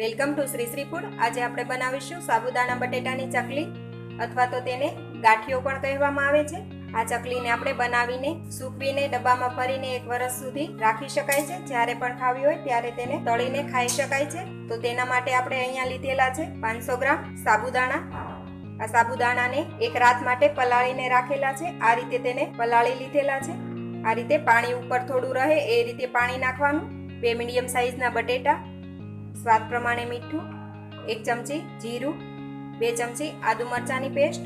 Welcome to Shri Shri food. આજે આપણે બનાવીશું સાબુદાણા બટેટાની ચકલી, અથવા તો તેને ગાંઠિયો પણ કહેવામાં આવે છે. આ ચકલીને આપણે બનાવીને સૂકવીને ડબ્બામાં ભરીને એક વર્ષ સુધી રાખી શકાય છે. જ્યારે પણ ખાવી હોય ત્યારે તેને તળીને ખાઈ શકાય છે. તો તેના માટે આપણે અહીંયા લીધેલા છે પાંચસો ગ્રામ સાબુદાણા. આ સાબુદાણાને એક રાત માટે પલાળીને રાખેલા છે. આ રીતે તેને પલાળી લીધેલા છે. આ રીતે પાણી ઉપર થોડું રહે એ રીતે પાણી નાખવાનું. બે મીડિયમ સાઇઝના બટેટા સ્વાદ પ્રમાણે મીઠું, એક ચમચી જીરું, બે ચમચી આદુ મરચાંની પેસ્ટ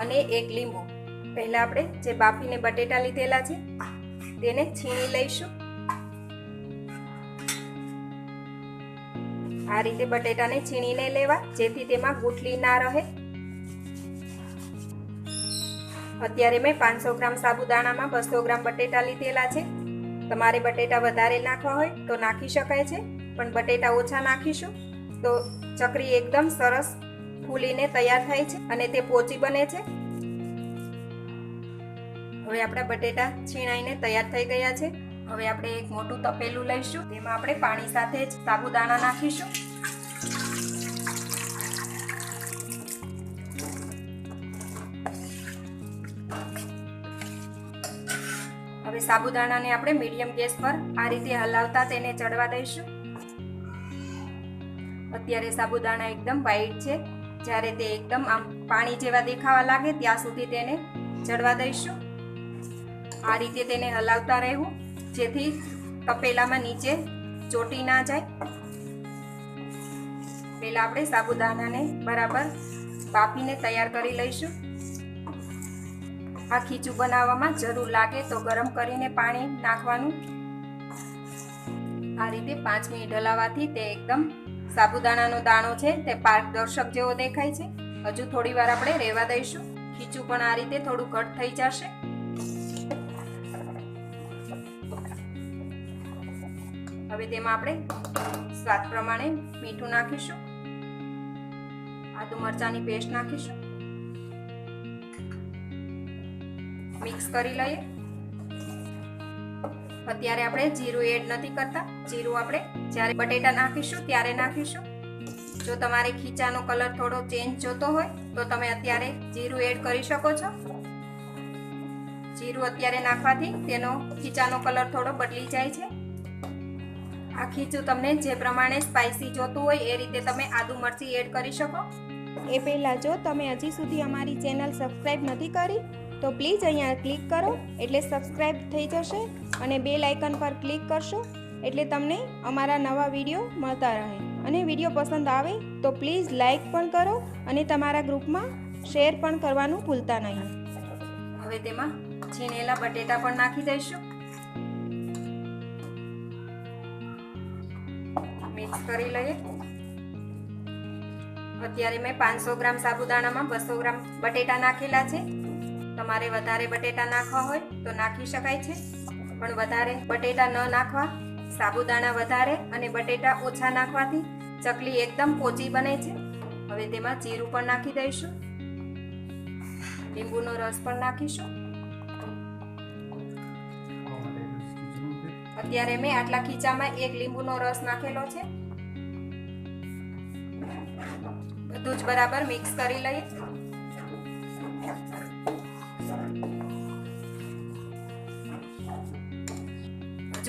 અને એક લીંબુ. પહેલાં આપણે જે બાફીને બટેટા લીધેલા છે, તેને છીણી લઈશું. આ રીતે બટેટાને છીણીને લેવા, જેથી તેમાં ગુઠલી ના રહે. અત્યારે મેં પાંચસો ગ્રામ સાબુદાણામાં બસો ગ્રામ બટેટા લીધેલા છે. તમારે બટેટા વધારે નાખવા હોય તો નાખી શકાય છે. પણ બટેટા ઓછા નાખીશું. તો ચકરી એકદમ સરસ ફૂલીને તૈયાર થાય છે અને તે પોચી બને છે. હવે આપણા બટેટા છીણાઈને તૈયાર થઈ ગયા છે. હવે આપણે એક મોટું તપેલું લઈશું. તેમાં આપણે પાણી સાથે જ સાબુદાણા નાખીશું. હવે સાબુદાણાને આપણે મીડિયમ ગેસ પર આ રીતે હલાવતા તેને ચડવા દઈશું. અત્યારે સાબુદાણા એકદમ વ્હાઈટ છે. જ્યારે તે એકદમ આમ પાણી જેવા દેખાવા લાગે, ત્યાં સુધી તેને ચડવા દઈશું. આ રીતે તેને હલાવતા રહેવું, જેથી તપેલામાં નીચે ચોટી ના જાય. પહેલાં આપણે સાબુદાણાને બરાબર બાફીને તૈયાર કરી લઈશું. આ ખીચું બનાવવામાં જરૂર લાગે તો ગરમ કરીને પાણી નાખવાનું. આ રીતે પાંચ મિનિટ હલાવવાથી તે એકદમ સાબુદાણાનો દાણો છે તે પારદર્શક જેવો દેખાય છે. હજુ થોડી વાર આપણે રહેવા દઈશું. ખીચું પણ આ રીતે થોડું ઘટ થઈ જશે. હવે તેમાં આપણે સ્વાદ પ્રમાણે મીઠું નાખીશું. આદુ મરચાંની પેસ્ટ નાખીશું. મિક્સ કરી લઈએ. અત્યારે આપણે જીરું એડ નથી કરતા. જીરું આપણે જ્યારે બટેટા નાખીશું ત્યારે નાખીશું. જો તમારે ખીચાનો કલર થોડો ચેન્જ જોતો હોય, તો તમે અત્યારે જીરું એડ કરી શકો છો. જીરું અત્યારે નાખવાથી તેનો ખીચાનો કલર થોડો બદલી જાય છે. આ ખીચું તમને જે પ્રમાણે સ્પાઇસી જોતું હોય એ રીતે તમે આદુ મરચી એડ કરી શકો. એ પહેલાં જો તમે હજી સુધી અમારી ચેનલ સબસ્ક્રાઈબ નથી કરી તો પ્લીઝ અહીંયા ક્લિક કરો એટલે સબસ્ક્રાઈબ થઈ જશે અને બે લાઇકન પર ક્લિક કરશો એટલે તમને અમારા નવા વીડિયો મળતા રહે. અને વીડિયો પસંદ આવે તો પ્લીઝ લાઇક પણ કરો અને તમારા ગ્રુપમાં શેર પણ કરવાનું ભૂલતા નહીં. હવે તેમાં છીનેલા બટેટા પણ નાખી દઈશું. મિક્સ કરી લઈએ. અત્યારે મેં પાંચસો ગ્રામ સાબુદાણામાં બસો ગ્રામ બટેટા નાખેલા છે. તમારે વધારે બટેટા નાખવા હોય તો નાખી શકાય છે. પણ વધારે બટેટા ન નાખવા, સાબુદાણા વધારે અને બટેટા ઓછા નાખવાથી ચકલી એકદમ પોચી બને છે. હવે તેમાં જીરું પણ નાખી દઈશું. લીંબુનો રસ પણ નાખીશું. અત્યારે મેં આટલા ખીચામાં એક લીંબુનો રસ નાખેલો છે. બધું જ બરાબર મિક્સ કરી લઈએ.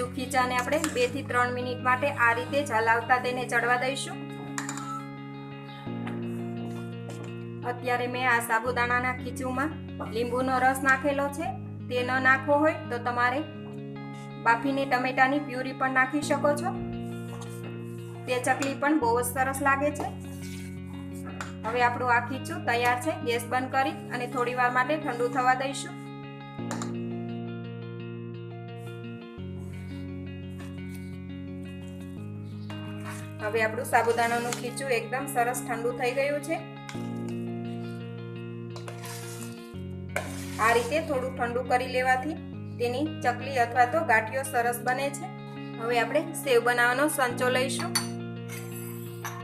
હજુ ખીચાને આપણે બેથી ત્રણ મિનિટ માટે આ રીતે જ તેને ચડવા દઈશું. અત્યારે મેં આ સાબુદાણાના ખીચુમાં લીંબુનો રસ નાખેલો છે. તે ન નાખવો હોય તો તમારે બાફીને ટમેટાની પ્યુરી પણ નાખી શકો છો. તે ચકલી પણ બહુ જ સરસ લાગે છે. હવે આપણું આ ખીચું તૈયાર છે. ગેસ બંધ કરી અને થોડી વાર માટે ઠંડુ થવા દઈશું. હવે આપણું સાબુદાણાનું ખીચું એકદમ સરસ ઠંડુ થઈ ગયું છે. આ રીતે થોડું ઠંડુ કરી લેવાથી તેની ચકલી અથવા તો ગાંઠિયો સરસ બને છે. હવે આપણે સેવ બનાવવાનો સંચો લઈશું.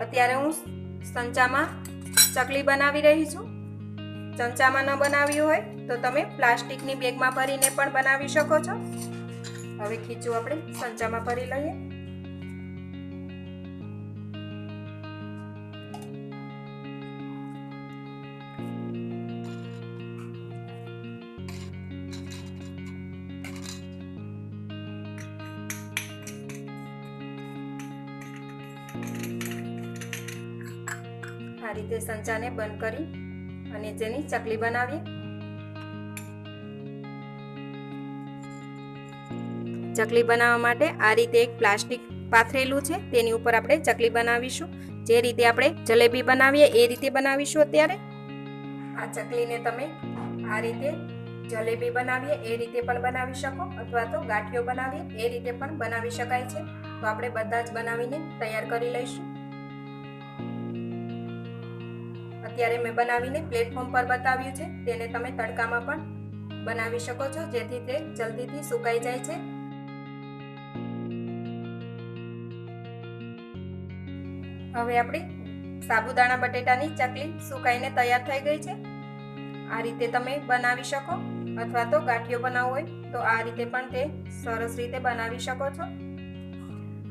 અત્યારે હું સંચામાં ચકલી બનાવી રહી છું. ચમચામાં ન બનાવી હોય તો તમે પ્લાસ્ટિકની બેગમાં ભરીને પણ બનાવી શકો છો. હવે ખીચું આપણે સંચામાં ભરી લઈએ. આ રીતે સંચાને બંધ કરી અને જેની ચકલી બનાવીએ. ચકલી બનાવવા માટે આ રીતે એક પ્લાસ્ટિક પાથરેલું છે. તેની ઉપર આપણે ચકલી બનાવીશું. જે રીતે આપણે જલેબી બનાવીએ એ રીતે બનાવીશું અત્યારે. આ ચકલીને તમે આ રીતે જલેબી બનાવીએ, એ રીતે પણ બનાવી શકો અથવા તો ગાંઠિયો બનાવીએ, એ રીતે પણ બનાવી શકાય છે. તો આપણે બધા જ બનાવીને તૈયાર કરી લઈશું. અત્યારે મેં બનાવીને પ્લેટફોર્મ પર બતાવ્યું છે. તેને તમે તડકામાં પણ બનાવી શકો છો, જેથી તે જલ્દીથી સુકાઈ જાય છે. હવે આપણી સાબુદાણા બટેટાની ચકલી સુકાઈને તૈયાર થઈ ગઈ છે. આ રીતે તમે બનાવી શકો, અથવા તો ગાંઠિયો બનાવવો હોય, તો આ રીતે પણ તે સરસ રીતે બનાવી શકો છો.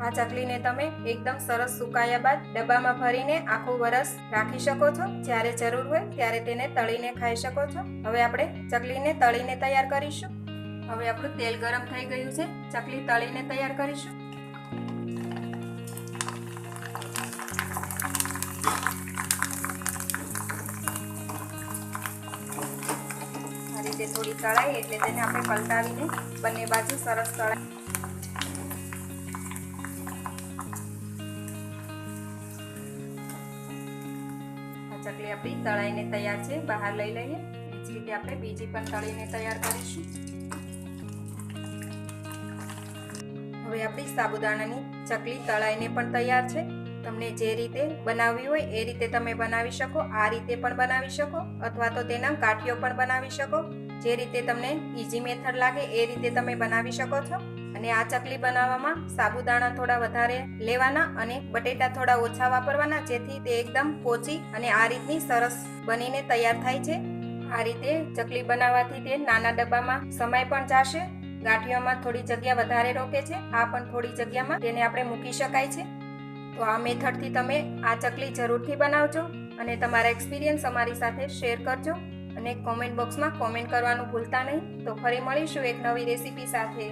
આ ચકલીને તમે એકદમ સરસ સુકાયા બાદ ડબ્બામાં ભરીને આખું વરસ રાખી શકો છો. જ્યારે જરૂર હોય ત્યારે તેને તળીને ખાઈ શકો છો. હવે આપણે ચકલીને તળીને તૈયાર કરીશું. હવે આપણું તેલ ગરમ થઈ ગયું છે. ચકલી તળીને તૈયાર કરીશું. આ રીતે થોડી તળાય એટલે તેને આપણે પલટાવીને બંને બાજુ સરસ તળાય. ચકલી આપણી તળાઈને તૈયાર છે, બહાર લઈ લઈએ. એ જ રીતે આપણે બીજી પણ તળીને તૈયાર કરીશું. હવે આપણી સાબુદાણાની ચકલી તળાઈને પણ તૈયાર છે. તમને જે રીતે બનાવવી હોય એ રીતે તમે બનાવી શકો, આ રીતે પણ બનાવી શકો, અથવા તો તેના કાઠીઓ પણ બનાવી શકો. જે રીતે તમને ઇઝી મેથડ લાગે એ રીતે તમે બનાવી શકો છો. અને આ ચકલી બનાવવામાં સાબુદાણા થોડા વધારે લેવાના અને બટેટા થોડા ઓછા વાપરવાના, જેથી તે એકદમ પોચી અને આ રીતની સરસ બનીને તૈયાર થાય છે. આ રીતે ચકલી બનાવવાથી તે નાના ડબ્બામાં સમય પણ જશે, ગાંઠિયામાં થોડી જગ્યા વધારે રોકે છે, આ પણ થોડી જગ્યામાં તેને આપણે મૂકી શકાય છે. તો આ મેથડથી તમે આ ચકલી જરૂરથી બનાવજો અને તમારા એક્સપિરિયન્સ અમારી સાથે શેર કરજો અને કોમેન્ટ બોક્સમાં કોમેન્ટ કરવાનું ભૂલતા નહીં. તો ફરી મળીશું એક નવી રેસીપી સાથે.